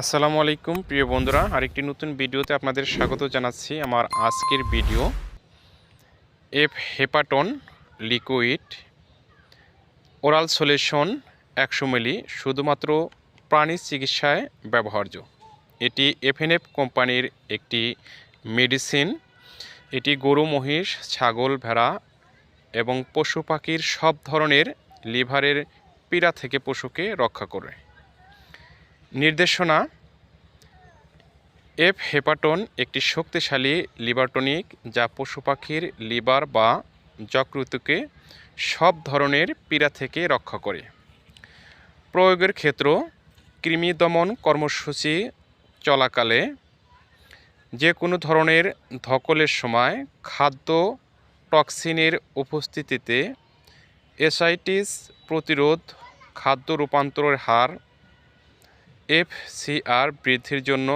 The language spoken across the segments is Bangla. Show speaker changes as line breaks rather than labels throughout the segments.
আসসালামু আলাইকুম, প্রিয় বন্ধুরা। আরেকটি নতুন ভিডিওতে আপনাদের স্বাগত জানাচ্ছি আমার আজকের ভিডিও। এফ হেপাটন লিকুইড ওরাল সলিউশন একশো মিলি, শুধুমাত্র প্রাণী চিকিৎসায় ব্যবহার্য। এটি এফএনএফ কোম্পানির একটি মেডিসিন। এটি গরু, মহিষ, ছাগল, ভেড়া এবং পশু পাখির সব ধরনের লিভারের পীড়া থেকে পশুকে রক্ষা করে। নির্দেশনা, এফ হেপাটন একটি শক্তিশালী লিভার টনিক যা পশু পাখির লিভার বা যকৃতকে সব ধরনের পীড়া থেকে রক্ষা করে। প্রয়োগের ক্ষেত্র কৃমি দমন কর্মসূচি চলাকালে যে কোনো ধরনের ধকলের সময় খাদ্য টক্সিনের উপস্থিতিতে এসাইটিস প্রতিরোধ, খাদ্য রূপান্তরের হার এফসিআর বৃদ্ধির জন্য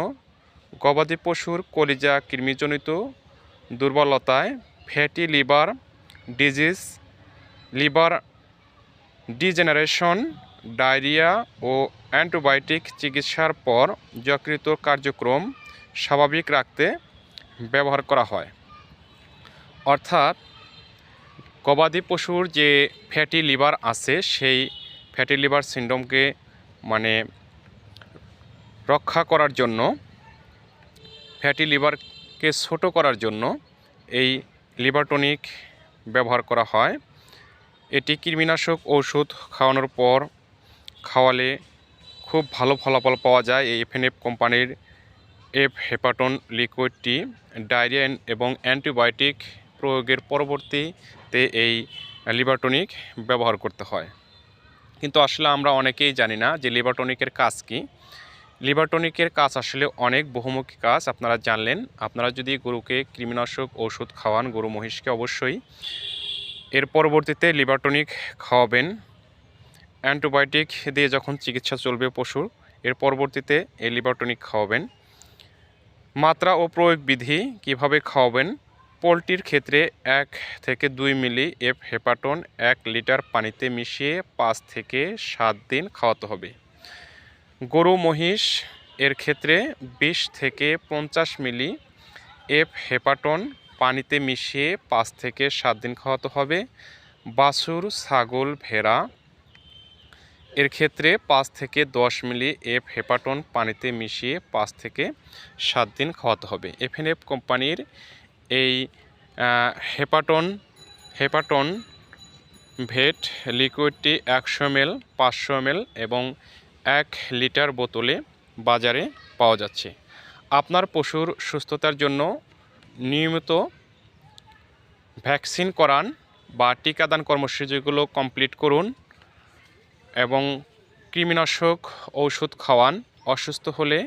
গবাদি পশুর কলিজা কৃমিজনিত দুর্বলতায় fatty liver disease, liver degeneration, diarrhoea ও অ্যান্টিবায়োটিক চিকিৎসার পর যকৃত কার্যক্রম স্বাভাবিক রাখতে ব্যবহার করা হয়। অর্থাৎ গবাদি পশুর যে ফ্যাটি লিভার আছে, সেই ফ্যাটি লিভার সিন্ড্রোমকে মানে রক্ষা করার জন্য ফ্যাটি লিভারকে ছোট করার জন্য এই লিভার টনিক ব্যবহার করা হয়। এটি কৃমিনাশক ঔষধ খাওয়ানোর পর খাওয়ালে খুব ভালো ফলাফল পাওয়া যায় এই এফএনএফ কোম্পানির এফ হেপাটন লিকুইডটি ডায়রিয়া এবং অ্যান্টিবায়োটিক প্রয়োগের পরবর্তীতে এই লিভার টনিক ব্যবহার করতে হয়। কিন্তু আসলে আমরা অনেকেই জানি না যে লিভার টনিকের কাজ কী। লিভার টনিকের কাজ আসলে অনেক বহুমুখী কাজ, আপনারা জানলেন। আপনারা যদি গরুকে কৃমিনাশক ওষুধ খাওয়ান, গরু মহিষকে অবশ্যই। এর পরবর্তীতে লিভার টনিক খাওয়াবেন। অ্যান্টিবায়োটিক দিয়ে যখন চিকিৎসা চলবে পশুর, এর পরবর্তীতে এই লিভার টনিক খাওয়াবেন। মাত্রা ও প্রয়োগ বিধি কীভাবে খাওয়াবেন? পোলট্রির ক্ষেত্রে এক থেকে দুই মিলি এফ হেপাটন এক লিটার পানিতে মিশিয়ে পাঁচ থেকে সাত দিন খাওয়াতে হবে। গরু মহিষ এর ক্ষেত্রে বিশ থেকে পঞ্চাশ মিলি এফ হেপাটন পানিতে মিশিয়ে পাঁচ থেকে সাত দিন খাওয়াতে হবে। বাছুর, ছাগল, ভেড়া এর ক্ষেত্রে পাঁচ থেকে দশ মিলি এফ হেপাটন পানিতে মিশিয়ে পাঁচ থেকে সাত দিন খাওয়াতে হবে। এফএনএফ কোম্পানির এই হেপাটন হেপাটন ভেট লিকুইডটি একশো এমএল, পাঁচশো এমএল এবং এক লিটার বোতলে বাজারে পাওয়া যাচ্ছে। আপনার পশুর সুস্থতার জন্য নিয়মিত ভ্যাকসিন করান বা টিকাদান কর্মসূচিগুলো কমপ্লিট করুন এবং কৃমিনাশক ঔষধ খাওয়ান। অসুস্থ হলে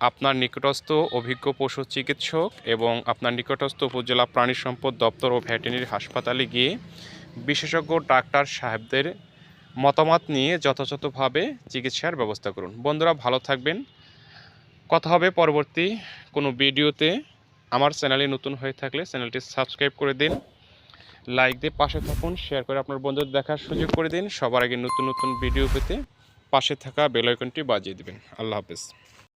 আপনার নিকটস্থ অভিজ্ঞ পশু চিকিৎসক এবং আপনার নিকটস্থ উপজেলা প্রাণী সম্পদ দপ্তর ও ভেটেরিনারি হাসপাতালে গিয়ে বিশেষজ্ঞ ডাক্তার সাহেবদের মতামত নিয়ে যথাযথভাবে চিকিৎসার ব্যবস্থা করুন। বন্ধুরা, ভালো থাকবেন। কথা হবে পরবর্তী কোনো ভিডিওতে। আমার চ্যানেলে নতুন হয়ে থাকলে চ্যানেলটি সাবস্ক্রাইব করে দিন। লাইক দিয়ে পাশে থাকুন, শেয়ার করে আপনার বন্ধুদের দেখার সুযোগ করে দিন। সবার আগে নতুন নতুন ভিডিও পেতে পাশে থাকা বেলাইকনটি বাজিয়ে দেবেন। আল্লাহ হাফেজ।